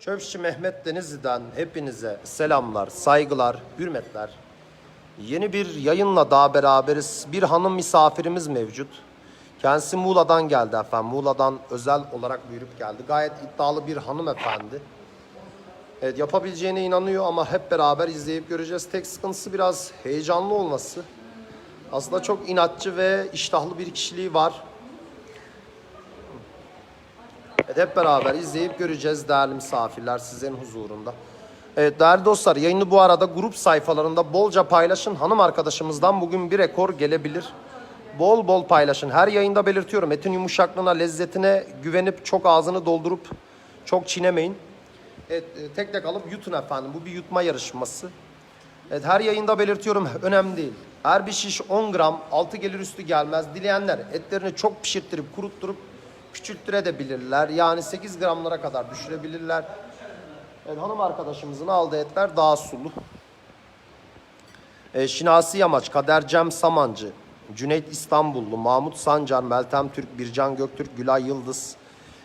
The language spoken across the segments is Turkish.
Çöpçü Mehmet Denizli'den hepinize selamlar, saygılar, hürmetler. Yeni bir yayınla daha beraberiz. Bir hanım misafirimiz mevcut. Kendisi Muğla'dan geldi efendim. Muğla'dan özel olarak buyurup geldi. Gayet iddialı bir hanımefendi. Evet yapabileceğine inanıyor ama hep beraber izleyip göreceğiz. Tek sıkıntısı biraz heyecanlı olması. Aslında çok inatçı ve iştahlı bir kişiliği var. Evet, hep beraber izleyip göreceğiz değerli misafirler sizlerin huzurunda. Evet değerli dostlar yayını bu arada grup sayfalarında bolca paylaşın. Hanım arkadaşımızdan bugün bir rekor gelebilir. Bol bol paylaşın. Her yayında belirtiyorum etin yumuşaklığına, lezzetine güvenip çok ağzını doldurup çok çiğnemeyin. Evet, e, tek tek alıp yutun efendim. Bu bir yutma yarışması. Evet, her yayında belirtiyorum önemli değil. Her bir şiş 10 gram, altı gelir üstü gelmez. Dileyenler etlerini çok pişirttirip kurutturup küçülttürebilirler. Yani 8 gramlara kadar düşürebilirler. Evet, hanım arkadaşımızın aldığı etler daha sulu. E, Şinasi Yamaç, Kader Cem Samancı, Cüneyt İstanbullu, Mahmut Sancar, Meltem Türk, Bircan Göktürk, Gülay Yıldız,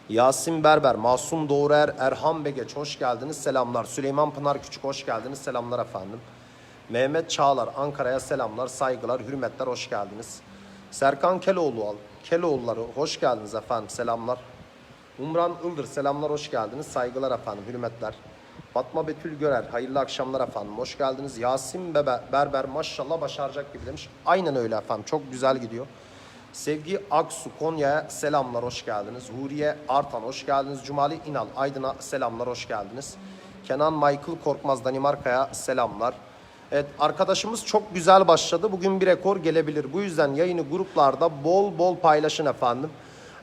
Yasin Berber, Masum Doğruer, Erhan Begeç hoş geldiniz. Selamlar. Süleyman Pınar Küçük hoş geldiniz. Selamlar efendim. Mehmet Çağlar Ankara'ya selamlar, saygılar, hürmetler hoş geldiniz. Serkan Keloğlu. Keloğulları hoş geldiniz efendim. Selamlar. Umran Ildır selamlar hoş geldiniz. Saygılar efendim, hürmetler. Fatma Betül Görer hayırlı akşamlar efendim. Hoş geldiniz. Yasin Bebe, Berber maşallah başaracak gibi demiş. Aynen öyle efendim. Çok güzel gidiyor. Sevgi Aksu Konya'ya selamlar hoş geldiniz. Huriye Artan hoş geldiniz. Cumali İnal Aydın'a selamlar hoş geldiniz. Kenan Michael Korkmaz Danimarka'ya selamlar. Evet arkadaşımız çok güzel başladı. Bugün bir rekor gelebilir. Bu yüzden yayını gruplarda bol bol paylaşın efendim.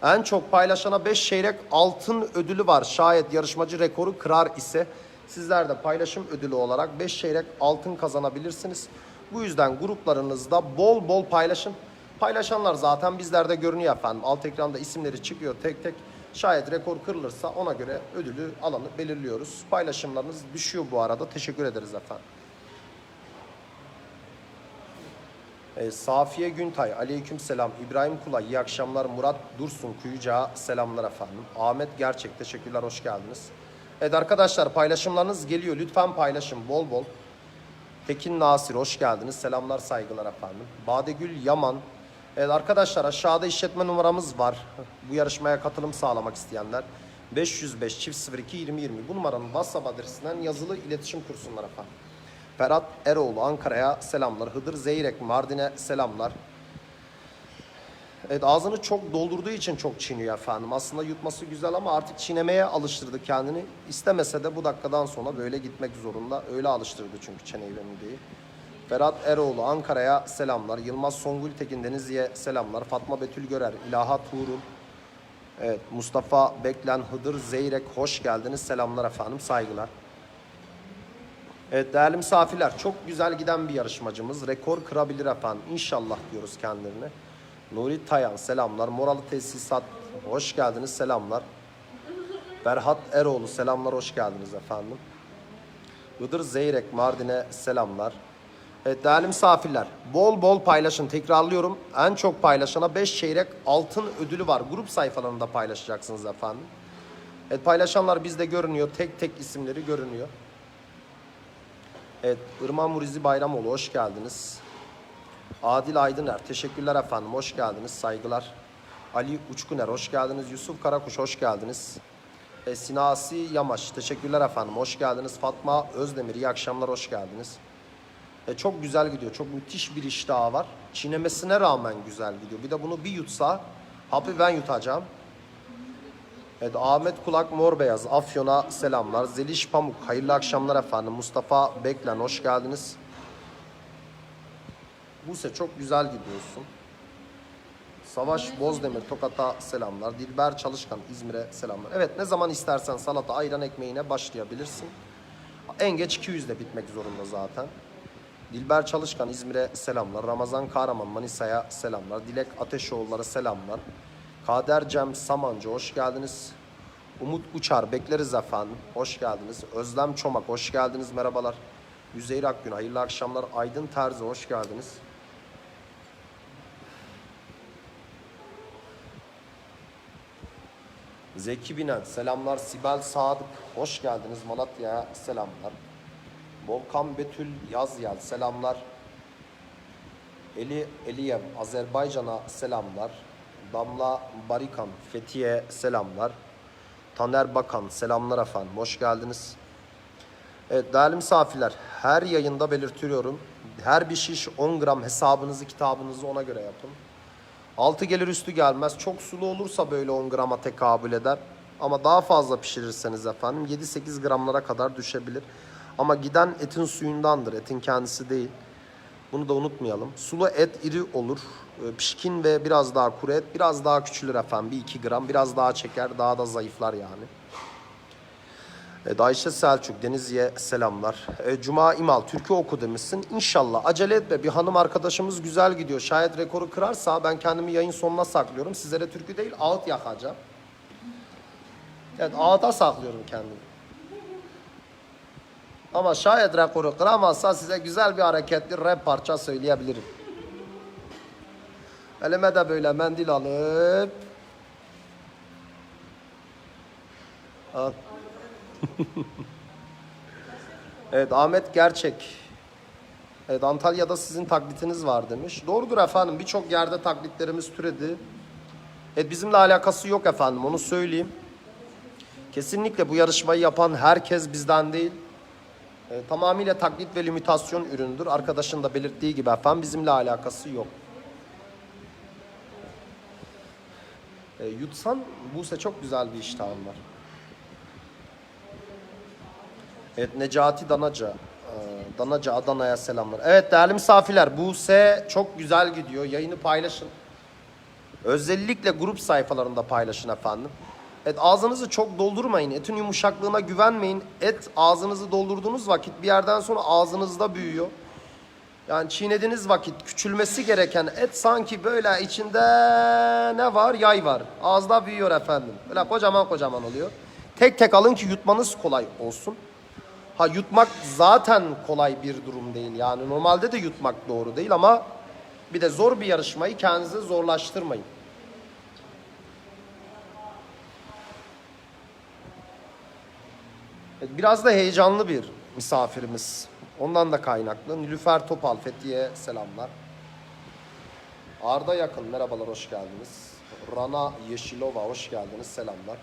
En çok paylaşana 5 çeyrek altın ödülü var. Şayet yarışmacı rekoru kırar ise sizler de paylaşım ödülü olarak 5 çeyrek altın kazanabilirsiniz. Bu yüzden gruplarınızda bol bol paylaşın. Paylaşanlar zaten bizlerde görünüyor efendim. Alt ekranda isimleri çıkıyor tek tek. Şayet rekor kırılırsa ona göre ödülü alanı belirliyoruz. Paylaşımlarınız düşüyor bu arada. Teşekkür ederiz efendim. E, Safiye Güntay, aleyküm selam. İbrahim Kula, iyi akşamlar. Murat Dursun, Kuyucağa selamlar efendim. Ahmet Gerçek, teşekkürler, hoş geldiniz. Evet arkadaşlar paylaşımlarınız geliyor. Lütfen paylaşın bol bol. Tekin Nasir, hoş geldiniz. Selamlar, saygılar efendim. Badegül Yaman. Evet arkadaşlar aşağıda işletme numaramız var. Bu yarışmaya katılım sağlamak isteyenler. 505 çift 02 20 20 bu numaranın WhatsApp adresinden yazılı iletişim kursunlar efendim. Ferhat Eroğlu Ankara'ya selamlar. Hıdır Zeyrek Mardin'e selamlar. Evet ağzını çok doldurduğu için çok çiğniyor efendim. Aslında yutması güzel ama artık çiğnemeye alıştırdı kendini. İstemese de bu dakikadan sonra böyle gitmek zorunda. Öyle alıştırdı çünkü çeneyi ve mideyi. Ferhat Eroğlu Ankara'ya selamlar. Yılmaz Songül Tekin Denizli'ye selamlar. Fatma Betül Görer, İlaha Tuğrul. Evet Mustafa Beklen, Hıdır Zeyrek hoş geldiniz. Selamlar efendim, saygılar. Evet değerli misafirler çok güzel giden bir yarışmacımız. Rekor kırabilir efendim. İnşallah diyoruz kendilerine. Nuri Tayan selamlar. Moralı Tesisat hoş geldiniz selamlar. Berhat Eroğlu selamlar hoş geldiniz efendim. Iğdır Zeyrek Mardin'e selamlar. Evet değerli misafirler bol bol paylaşın tekrarlıyorum. En çok paylaşana 5 çeyrek altın ödülü var. Grup sayfalarında paylaşacaksınız efendim. Evet paylaşanlar bizde görünüyor. Tek tek isimleri görünüyor. Evet, Irmak Murizi Bayramoğlu hoş geldiniz. Adil Aydıner, teşekkürler efendim, hoş geldiniz, saygılar. Ali Uçkuner, hoş geldiniz. Yusuf Karakuş, hoş geldiniz. E, Sinasi Yamaç, teşekkürler efendim, hoş geldiniz. Fatma Özdemir, iyi akşamlar, hoş geldiniz. E, çok güzel gidiyor, çok müthiş bir iştahı var. Çiğnemesine rağmen güzel gidiyor. Bir de bunu bir yutsa, hapı ben yutacağım. Evet, Ahmet Kulak Mor Beyaz, Afyon'a selamlar. Zeliş Pamuk, hayırlı akşamlar efendim. Mustafa Beklen, hoş geldiniz. Buse çok güzel gidiyorsun. Savaş Bozdemir, Tokat'a selamlar. Dilber Çalışkan, İzmir'e selamlar. Evet, ne zaman istersen salata, ayran ekmeğine başlayabilirsin. En geç 200'de bitmek zorunda zaten. Dilber Çalışkan İzmir'e selamlar. Ramazan Kahraman Manisa'ya selamlar. Dilek Ateşoğulları selamlar. Kader Cem Samancı hoş geldiniz. Umut Uçar bekleriz efendim. Hoş geldiniz. Özlem Çomak hoş geldiniz. Merhabalar. Üzeyir Akgün hayırlı akşamlar. Aydın Terzi hoş geldiniz. Zeki Binen selamlar. Sibel Sadık hoş geldiniz Malatya'ya selamlar. Volkan Betül Yazyel selamlar. Eli Eliyev Azerbaycan'a selamlar. Damla Barikan Fethiye selamlar. Taner Bakan selamlar efendim. Hoş geldiniz. Evet değerli misafirler her yayında belirtiyorum. Her bir şiş 10 gram hesabınızı kitabınızı ona göre yapın. Altı gelir üstü gelmez. Çok sulu olursa böyle 10 grama tekabül eder. Ama daha fazla pişirirseniz efendim 7-8 gramlara kadar düşebilir. Ama giden etin suyundandır. Etin kendisi değil. Bunu da unutmayalım. Sulu et iri olur. Ee, Pişkin ve biraz daha kuru et biraz daha küçülür efendim. Bir 2 gram biraz daha çeker daha da zayıflar yani. Evet, Ayşe Selçuk, Denizli'ye selamlar. E, Cuma İmal, türkü oku demişsin. İnşallah acele etme. Bir hanım arkadaşımız güzel gidiyor. Şayet rekoru kırarsa ben kendimi yayın sonuna saklıyorum. Sizlere türkü değil ağıt yakacağım. Evet ağıta saklıyorum kendimi. Ama şayet rekoru kıramazsa size güzel bir hareketli rap parça söyleyebilirim. Elime de böyle mendil alıp Al. Evet Ahmet Gerçek. Evet Antalya'da sizin taklitiniz var demiş. Doğrudur efendim birçok yerde taklitlerimiz türedi. Evet bizimle alakası yok efendim onu söyleyeyim. Kesinlikle bu yarışmayı yapan herkes bizden değil. E, tamamıyla taklit ve limitasyon üründür. Arkadaşın da belirttiği gibi efendim bizimle alakası yok. E, yutsan Buse çok güzel bir iştahın var. Evet Necati Danaca. Ee, Danaca Adana'ya selamlar. Evet değerli misafirler Buse çok güzel gidiyor. Yayını paylaşın. Özellikle grup sayfalarında paylaşın efendim. Evet ağzınızı çok doldurmayın. Etin yumuşaklığına güvenmeyin. Et ağzınızı doldurduğunuz vakit bir yerden sonra ağzınızda büyüyor. Yani çiğnediğiniz vakit küçülmesi gereken et sanki böyle içinde ne var? Yay var. Ağızda büyüyor efendim. Böyle kocaman kocaman oluyor. Tek tek alın ki yutmanız kolay olsun. Ha yutmak zaten kolay bir durum değil. Yani normalde de yutmak doğru değil ama bir de zor bir yarışmayı kendinize zorlaştırmayın. Biraz da heyecanlı bir misafirimiz. Ondan da kaynaklı. Nilüfer Topal, Fethiye selamlar. Arda Yakın, merhabalar, hoş geldiniz. Rana Yeşilova, hoş geldiniz, selamlar.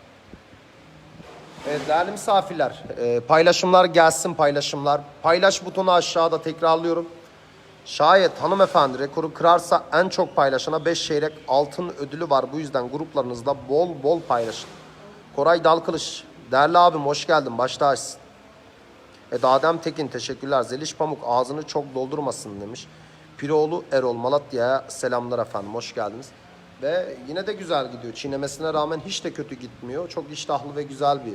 Evet değerli misafirler, e, paylaşımlar gelsin paylaşımlar. Paylaş butonu aşağıda tekrarlıyorum. Şayet hanımefendi rekoru kırarsa en çok paylaşana 5 çeyrek altın ödülü var. Bu yüzden gruplarınızda bol bol paylaşın. Koray Dalkılıç, değerli abim hoş geldin, başta açsın. Evet Adem Tekin teşekkürler. Zeliş Pamuk ağzını çok doldurmasın demiş. Piroğlu Erol Malatya'ya selamlar efendim, hoş geldiniz. Ve yine de güzel gidiyor. Çiğnemesine rağmen hiç de kötü gitmiyor. Çok iştahlı ve güzel bir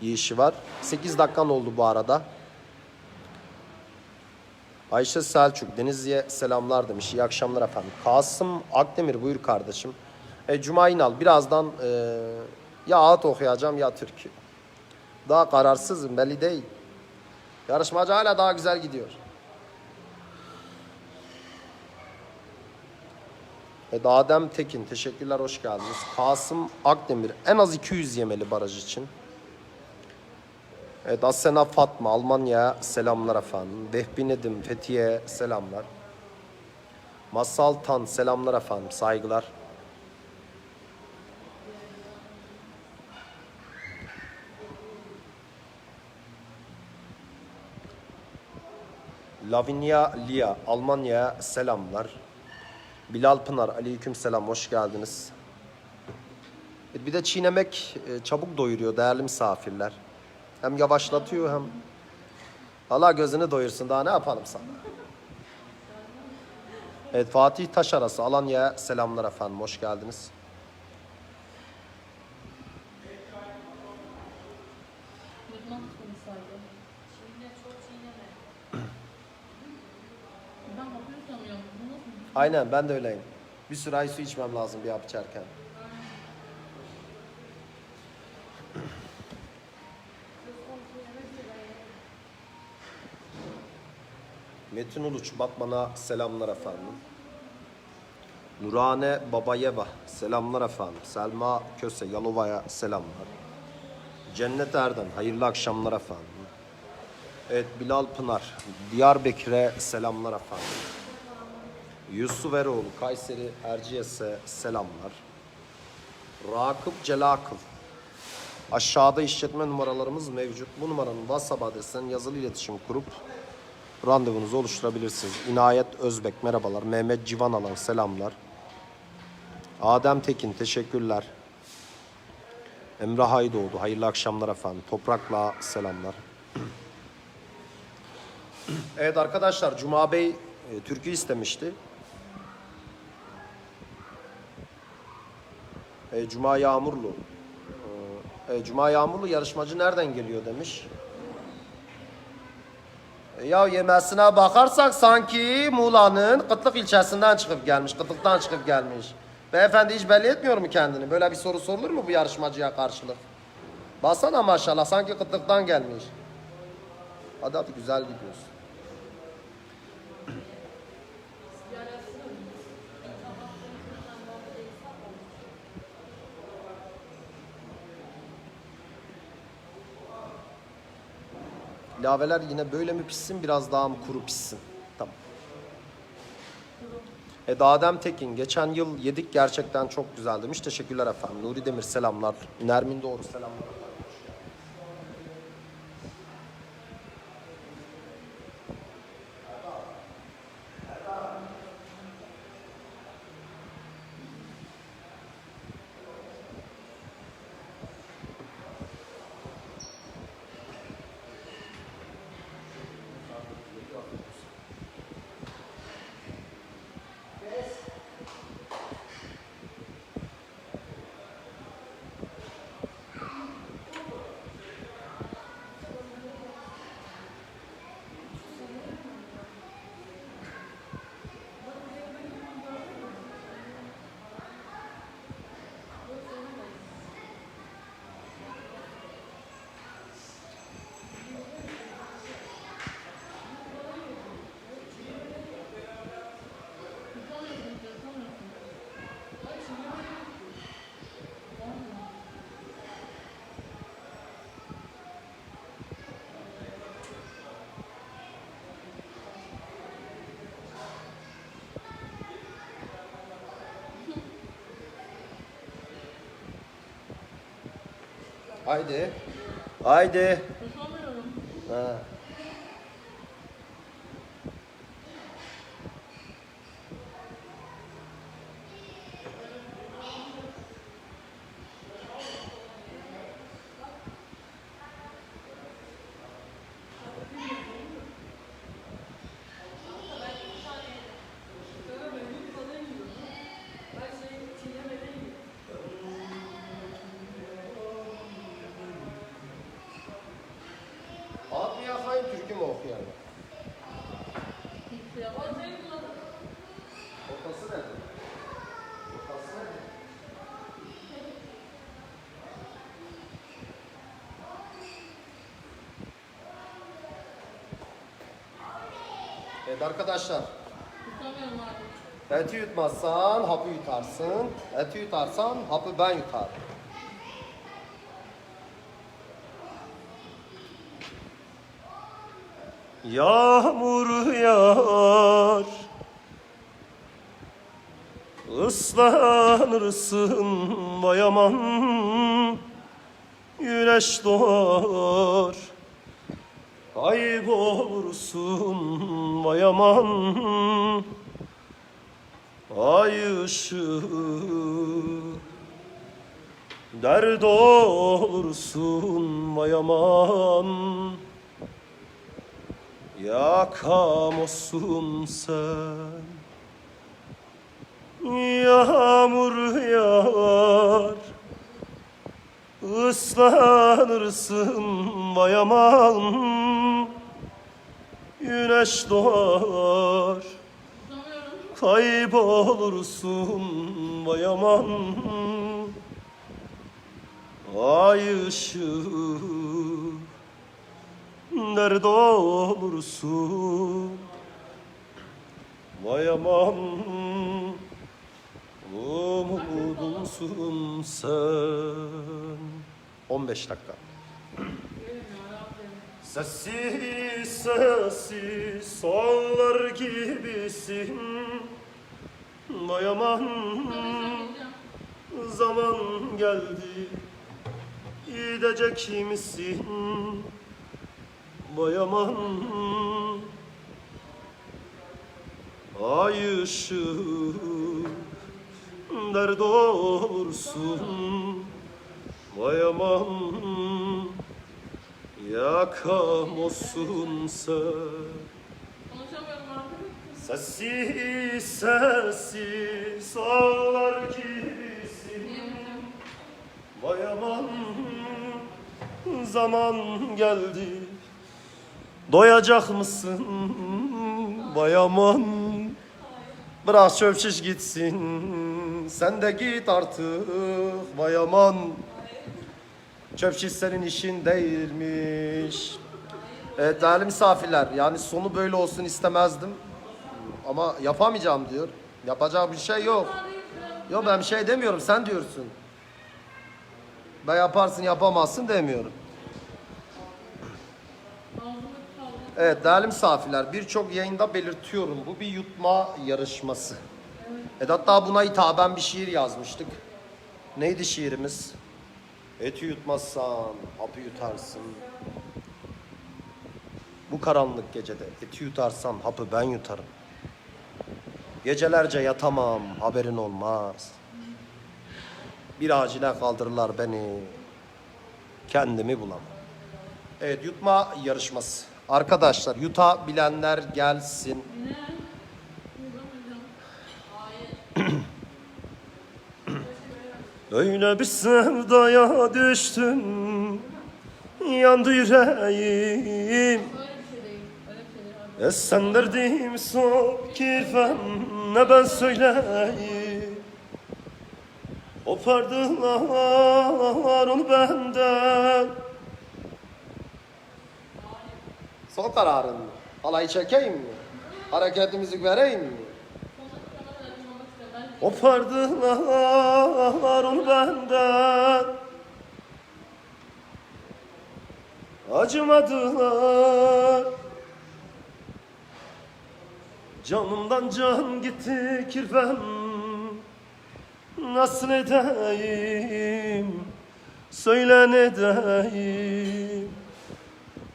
yiyişi var. 8 dakikan oldu bu arada. Ayşe Selçuk, Denizli'ye selamlar demiş. İyi akşamlar efendim. Kasım Akdemir buyur kardeşim. E, Cuma İnal birazdan e, ya ağıt okuyacağım ya türkü. Daha kararsızım belli değil. Yarışmacı hala daha güzel gidiyor. Evet, Adem Tekin teşekkürler hoş geldiniz. Kasım Akdemir en az 200 yemeli baraj için. Evet Asena Fatma Almanya selamlar efendim. Vehbi Nedim Fethiye selamlar. Masal Tan selamlar efendim saygılar. Lavinia Lia Almanya selamlar. Bilal Pınar aleyküm selam hoş geldiniz. E, Bir de çiğnemek e, çabuk doyuruyor değerli misafirler. Hem yavaşlatıyor hem Allah gözünü doyursun daha ne yapalım sana. Evet Fatih Taş arası Alanya'ya selamlar efendim hoş geldiniz. Yutmak konusaydı. Çiğne çok çiğneme. ben hapı yutamıyorum. Bu nasıl? Aynen ben de öyleyim. Bir sürü ay su içmem lazım bir hap içerken. Metin Uluç Batman'a selamlar efendim. Nurane Babayeva selamlar efendim. Selma Köse Yalova'ya selamlar. Cennet Erdem hayırlı akşamlar efendim. Evet Bilal Pınar Diyarbakır'a selamlar efendim. Yusuf Eroğlu Kayseri Erciyes'e selamlar. Rakıp Celakıl Aşağıda işletme numaralarımız mevcut. Bu numaranın WhatsApp adresinden yazılı iletişim kurup randevunuzu oluşturabilirsiniz. İnayet Özbek merhabalar. Mehmet Civan Alan selamlar. Adem Tekin teşekkürler. Emre Haydoğdu hayırlı akşamlar efendim. Toprakla selamlar. Evet arkadaşlar Cuma Bey e, türkü istemişti. E, Cuma Yağmurlu. E, Cuma Yağmurlu yarışmacı nereden geliyor demiş. E, ya yemesine bakarsak sanki Muğla'nın Kıtlık ilçesinden çıkıp gelmiş. Kıtlıktan çıkıp gelmiş. Beyefendi hiç belli etmiyor mu kendini? Böyle bir soru sorulur mu bu yarışmacıya karşılık? Baksana maşallah sanki kıtlıktan gelmiş. Hadi hadi güzel gidiyorsun. Laveler yine böyle mi pişsin biraz daha mı kuru pişsin? Tamam. Eda Adem Tekin geçen yıl yedik gerçekten çok güzel demiş. Teşekkürler efendim. Nuri Demir selamlar. Nermin Doğru selamlar efendim. Haydi. Haydi. Tutamıyorum. Ha. Evet arkadaşlar. Tutamıyorum artık. Eti yutmazsan hapı yutarsın. Eti yutarsan hapı ben yutarım. Yağmur yağar Islanırsın bayaman Güneş doğar Kaybolursun bayaman Ay ışığı Dert olursun bayaman Yakamozsun sen Yağmur yağar Islanırsın bayaman Güneş doğar. Kaybolursun bayaman Ay ışığı Nerede olursun? Bayaman Umudumsun sen. 15 dakika. Sessiz sessiz sallar gibisin. Vay aman zaman geldi. Gidecek misin? Vay aman. Ay ışığı Dert olursun. Vay aman Yakam olsun sen. Sessiz sessiz ağlar gibisin. Vay aman zaman geldi. Doyacak mısın? Vay aman Bırak çöp şiş gitsin Sen de git artık Vay aman Çöp şiş senin işin değilmiş Evet değerli misafirler yani sonu böyle olsun istemezdim Ama yapamayacağım diyor Yapacak bir şey yok Yok ben bir şey demiyorum sen diyorsun ben yaparsın yapamazsın demiyorum. Evet değerli misafirler birçok yayında belirtiyorum. Bu bir yutma yarışması. Evet hatta buna hitaben bir şiir yazmıştık. Neydi şiirimiz? Eti yutmazsan hapı yutarsın. Bu karanlık gecede eti yutarsan hapı ben yutarım. Gecelerce yatamam haberin olmaz. Bir acile kaldırırlar beni. Kendimi bulamam. Evet yutma yarışması. Arkadaşlar yuta bilenler gelsin. Ne? Yutamayacağım. Öyle bir sevdaya düştüm. Yandı yüreğim. Değil abi. Esendirdim sok kirfen ne ben söyleyeyim. Kopardılar onu benden. Son kararın mı? Halayı çekeyim mi? Hareketimizi vereyim mi? Kopardılar onu benden. Acımadılar. Canımdan can gitti kirvem Nasıl edeyim? Söyle ne deyim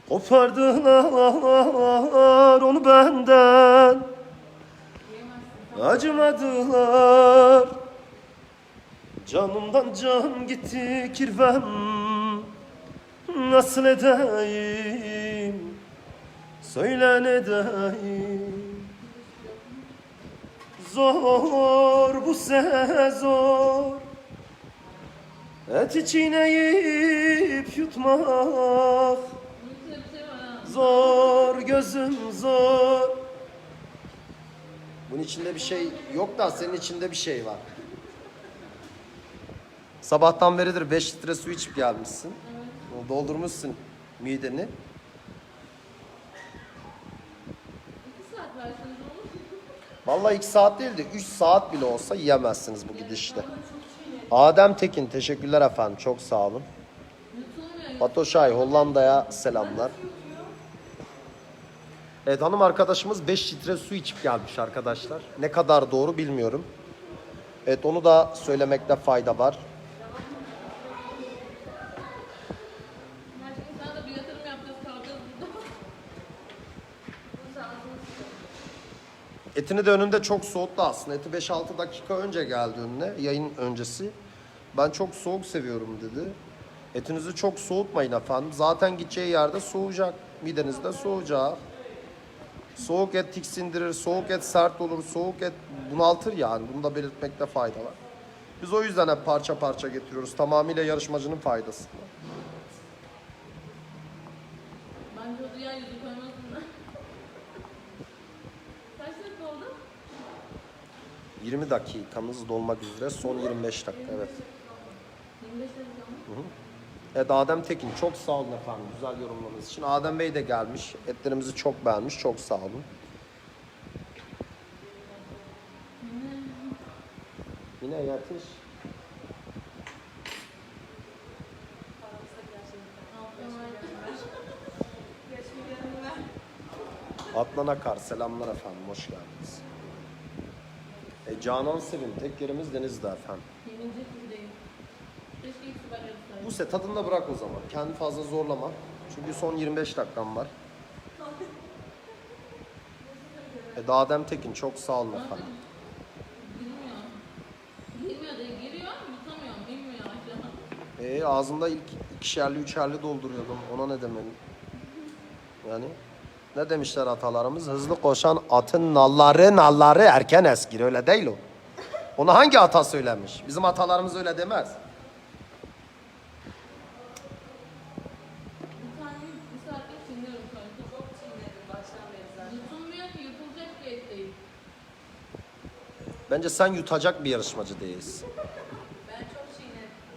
Kopardılar onu benden Acımadılar. Canımdan can gitti kirvem. Nasıl edeyim? Söyle ne deyim Zor bu sezor Et çiğneyip yutmak. Zor gözüm zor. Bunun içinde bir şey yok da senin içinde bir şey var. Sabahtan beridir 5 litre su içip gelmişsin. Doldurmuşsun mideni. Vallahi 2 saat değil de 3 saat bile olsa yiyemezsiniz bu gidişle. Adem Tekin teşekkürler efendim çok sağ olun. Batoşay Hollanda'ya selamlar. Evet hanım arkadaşımız 5 litre su içip gelmiş arkadaşlar. Ne kadar doğru bilmiyorum. Evet onu da söylemekte fayda var. Etini de önünde çok soğuttu aslında. Eti 5-6 dakika önce geldi önüne yayın öncesi. Ben çok soğuk seviyorum dedi. Etinizi çok soğutmayın efendim. Zaten gideceği yerde soğuyacak. Midenizde soğuyacak. Soğuk et tiksindirir, soğuk et sert olur, soğuk et bunaltır yani. Bunu da belirtmekte fayda var. Biz o yüzden hep parça parça getiriyoruz. Tamamıyla yarışmacının faydası. Bence o dünya yüzü koymasın da. Kaç dakika oldu? 20 dakikamız dolmak üzere. Son 25 dakika evet. 25 dakika mı? Evet Adem Tekin çok sağ olun efendim güzel yorumlamanız için. Adem Bey de gelmiş. Etlerimizi çok beğenmiş. Çok sağ olun. Yine yetiş. Adnan Akar, selamlar efendim, hoş geldiniz. E, Canan Sevim, tek yerimiz Deniz'de efendim. Yenilecek gibi değil. Keşke ilk süper yarışsaydı. Bu set tadında bırak o zaman. Kendi fazla zorlama. Çünkü son 25 dakikam var. E, Adem Tekin, çok sağ olun efendim. Girmiyor. Girmiyor değil. Giriyor. Yutamıyorum. İnmiyor aşağı. E, ağzında ilk ikişerli, üçerli dolduruyordum. Ona ne demeli? Yani ne demişler atalarımız? Hızlı koşan atın nalları nalları erken eskir. Öyle değil o. Onu hangi ata söylemiş? Bizim atalarımız öyle demez. Bir tane bir saattir çiğniyorum sanki. Çok çiğnedim baştan beri zaten. Yutulmuyor ki. Yutulacak bir et değil. Bence sen yutacak bir yarışmacı değilsin.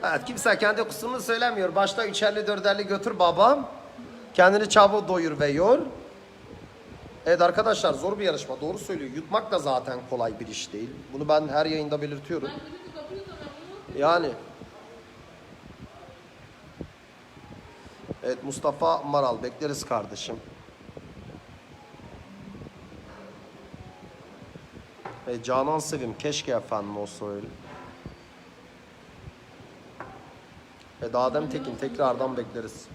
Evet kimse kendi kusurunu söylemiyor. Başta üçerli dörderli götür babam. Kendini çabuk doyur ve yor. Evet arkadaşlar zor bir yarışma. Doğru söylüyor. Yutmak da zaten kolay bir iş değil. Bunu ben her yayında belirtiyorum. Yani. Evet Mustafa Maral bekleriz kardeşim. Evet, Canan Sevim keşke efendim olsa öyle. Evet Adem Tekin tekrardan bekleriz.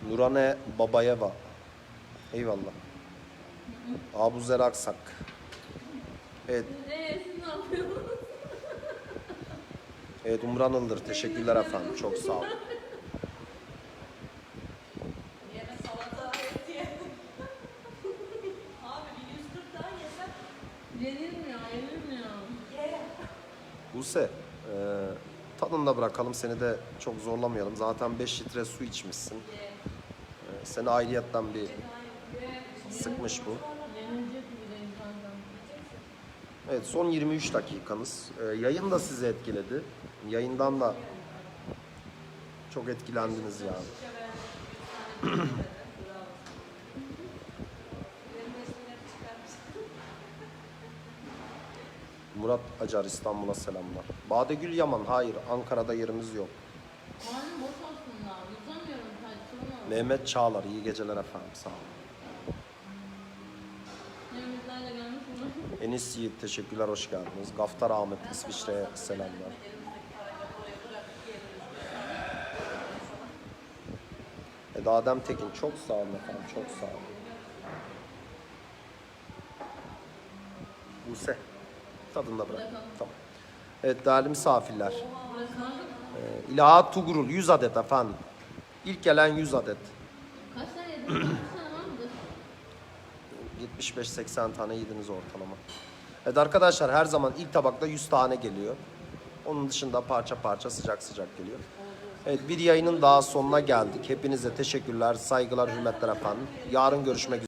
Nurane Babayeva. Eyvallah. Abu Zer Aksak. Evet, evet Umran Ildır. Teşekkürler efendim. Çok sağ olun. Yeme salata et ye. Abi 140 daha yesem. Yenilmiyor, yenilmiyor. Ye. Buse, e, tadında bırakalım seni de çok zorlamayalım. Zaten 5 litre su içmişsin. E, seni ayrıyetten bir sıkmış bu. Yenilecek gibi değil kanka. Evet son 23 dakikanız. E, yayın da sizi etkiledi. Yayından da çok etkilendiniz yani. Murat Acar İstanbul'a selamlar. Badegül Yaman hayır Ankara'da yerimiz yok. Mehmet Çağlar iyi geceler efendim sağ olun. Enis Yiğit teşekkürler hoş geldiniz. Gaftar Ahmet İsviçre'ye selamlar. Eda Adem Tekin çok sağ olun efendim çok sağ olun. Buse tadında bırak. Tamam. Evet değerli misafirler. Ee, İlahat Tugurul 100 adet efendim. İlk gelen 100 adet. Kaç tane yedin? Kaç tane var mıdır? 75-80 tane yediniz ortalama. Evet arkadaşlar her zaman ilk tabakta 100 tane geliyor. Onun dışında parça parça sıcak sıcak geliyor. Evet bir yayının daha sonuna geldik. Hepinize teşekkürler, saygılar, hürmetler efendim. Yarın görüşmek üzere.